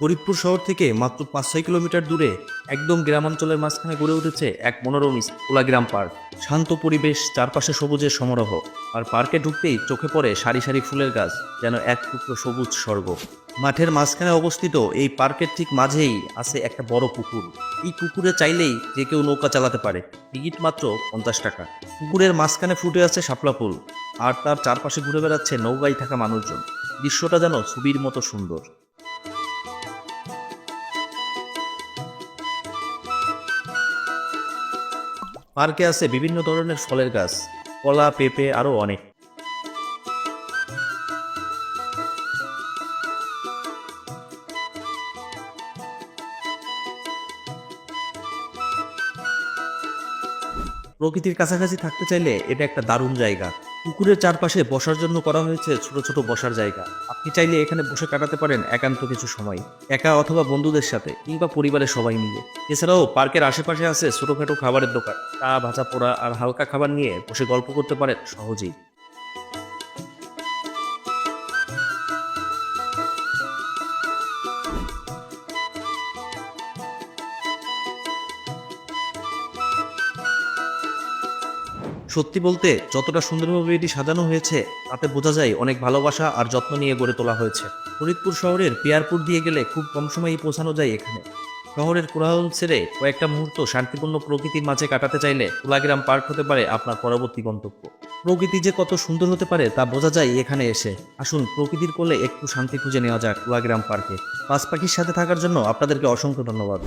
ফরিদপুর শহর থেকে মাত্র পাঁচ ছয় কিলোমিটার দূরে একদম গ্রামাঞ্চলের মাঝখানে গড়ে উঠেছে এক মনোরম গ্রাম পার্ক। শান্ত পরিবেশ, চারপাশে সবুজের সমারোহ আর পার্কে ঢুকতেই চোখে পড়ে সারি সারি ফুলের গাছ, যেন এক টুকরো সবুজ স্বর্গ। মাঠের মাঝখানে অবস্থিত এই পার্কের ঠিক মাঝেই আছে একটা বড় পুকুর। এই পুকুরে চাইলেই যে কেউ নৌকা চালাতে পারে। টিকিট মাত্র পঞ্চাশ টাকা। পুকুরের মাঝখানে ফুটে আছে শাপলা ফুল আর তার চারপাশে ঘুরে বেড়াচ্ছে নৌকায় থাকা মানুষজন। দৃশ্যটা যেন ছবির মতো সুন্দর। পার্কে আছে বিভিন্ন ধরনের ফলের গাছ, কলা, পেঁপে আরও অনেক। প্রকৃতির কাছাকাছি থাকতে চাইলে এটা একটা দারুণ জায়গা। পুকুরের চারপাশে বসার জন্য করা হয়েছে ছোট ছোট বসার জায়গা। আপনি চাইলে এখানে বসে কাটাতে পারেন একান্ত কিছু সময়। একা অথবা বন্ধুদের সাথে কিংবা পরিবারের সবাই মিলে। এছাড়াও পার্কের আশেপাশে আছে ছোটখাটো খাবারের দোকান। চা, ভাজা পোড়া আর হালকা খাবার নিয়ে বসে গল্প করতে পারেন সহজেই। সত্যি বলতে যতটা সুন্দরভাবে এটি সাজানো হয়েছে, তাতে বোঝা যায় অনেক ভালোবাসা আর যত্ন নিয়ে গড়ে তোলা হয়েছে। ফরিদপুর শহরের পিয়ারপুর দিয়ে গেলে খুব কম সময়ই পৌঁছানো যায় এখানে। শহরের কোলাহল ছেড়ে কয়েকটা মুহূর্ত শান্তিপূর্ণ প্রকৃতির মাঝে কাটাতে চাইলে কোলাগ্রাম পার্ক হতে পারে আপনার পরবর্তী গন্তব্য। প্রকৃতি যে কত সুন্দর হতে পারে তা বোঝা যায় এখানে এসে। আসুন প্রকৃতির কোলে একটু শান্তি খুঁজে নেওয়া যাক কোলাগ্রাম পার্কে। পাঁচ পাখির সাথে থাকার জন্য আপনাদেরকে অসংখ্য ধন্যবাদ।